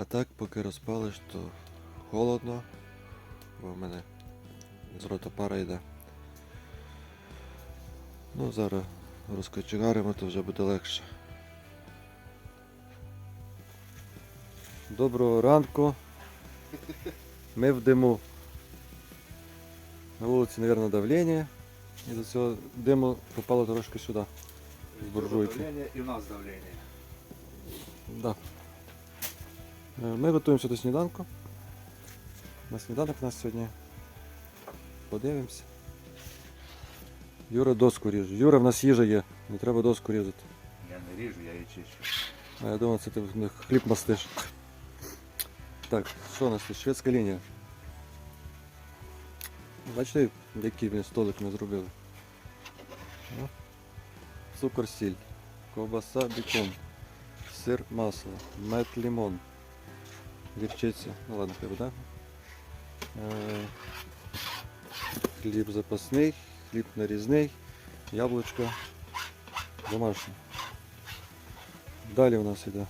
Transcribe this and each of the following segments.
А так, поки розпалиш, то холодно, бо в мене з рота пара йде. Ну, зараз розкочегаримо, то вже буде легше. Доброго ранку. Ми в диму. На вулиці, мабуть, давлення. І до цього диму попало трошки сюди. В буржуйки. И у нас давление. Да. Е, Ми готуємося до сніданку. На сніданок у нас сьогодні. Подивимося. Юра доску ріже. Юра, в нас їжа є, не треба доску різати. Я не режу, я ее чищу. А я думав, це ти хліб мастиш. Так, що у нас тут? Шведська лінія. Бачите, який він столик ми зробили. О. Цукор, сіль, ковбаса, бікон, сир, масло, мед, лимон, гірчиця. Ну ладно, хай буде. Е, Хліб запасний, хліб нарізний, яблучко домашнє. Далі у нас іде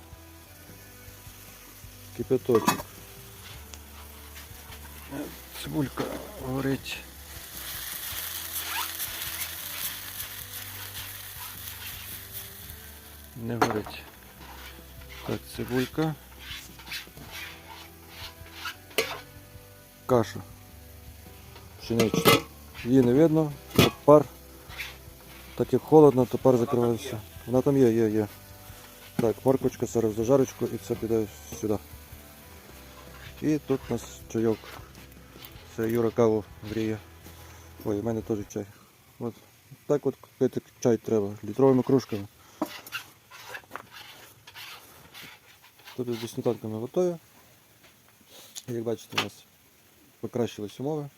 кипяточок. Цибулька горить. Не горить. Так, цибулька. Каша. Пшенична. Її не видно, пар. Так як холодно, то пар закривається. Вона там є, є, є. Так, морквочка, зараз зажарочку і це піде сюди. І тут у нас чайок. Це Юра каву гріє. Ой, у мене теж чай. От так от пити чай треба, літровими кружками. Тут зі сніданками готові. Як бачите, у нас покращились умови.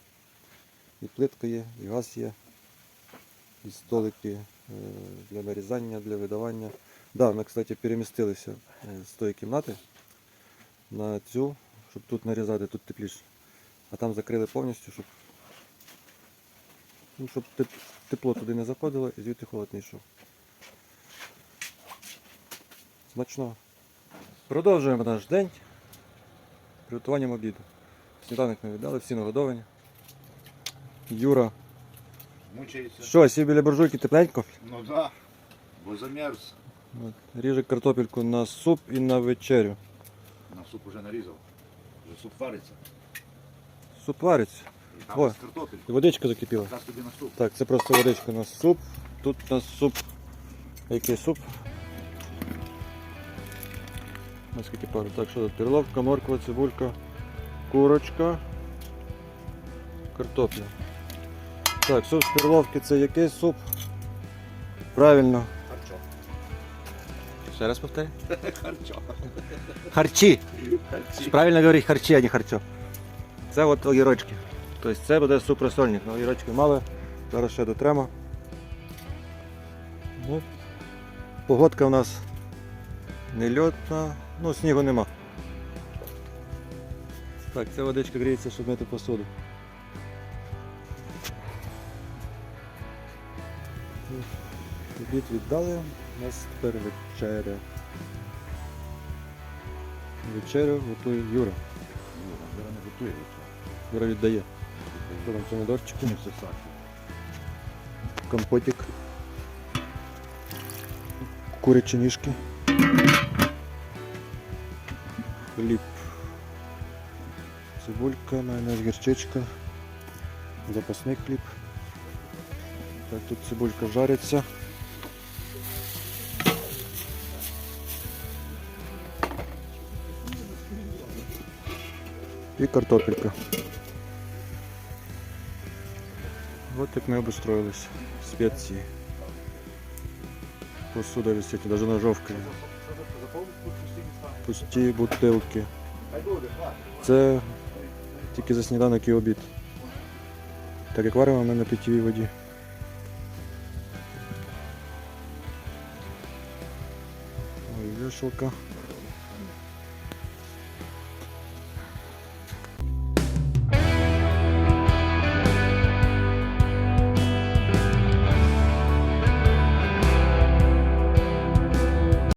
І плитка є, і газ є, і столики е, для нарізання, для видавання. Так, Да, ми, кстати, перемістилися е, з тої кімнати на цю, щоб тут нарізати, тут тепліше. А там закрили повністю, щоб, ну, щоб тепло туди не заходило і звідти холод не йшов. Смачно. Продовжуємо наш день приготуванням обіду. Сніданок ми віддали, всі нагодовані. Юра. Мучается. Що, сів біля буржуйки тепленько? Ну да, бо замерз. От, Ріже картопельку на суп і на вечерю. На суп уже нарізав. Вже суп вариться. Суп вариться. І там з картопель. І водичка закипіла. Якраз тобі на суп. Так, це просто водичка на суп. Тут у нас суп. Який суп? Наскільки пару. Так, що тут? Перловка, морква, цибулька, курочка, картопля. Так, суп з перловки це який суп? Правильно. Харчо. Ще раз повторяй. Харчо. Харчі. Харчі. Правильно говорить харчі, а не харчо. Це от огірочки. Тобто це буде суп розсольник. Ну, огірочки мали. Зараз ще дотремо. Ну, погодка у нас не льотна, ну снігу нема. Так, ця водичка гріється, щоб мити посуду. Обід віддали, у нас тепер вечеря. Вечерю готує Юра. Юра не готує. Юра віддає. Що там помідорчики, Не все сахар. компотик, курячі ніжки, хліб, цибулька, майонез, гірчичка, запасний хліб. Так, тут цибулька жариться. І картопелька. Вот як ми обустроились. Спеції. Посуда висить, даже ножовка. Пусті бутилки. Це тільки за сніданок і обід. Так як варимо ми на питьовій воді. Ой, вішалка.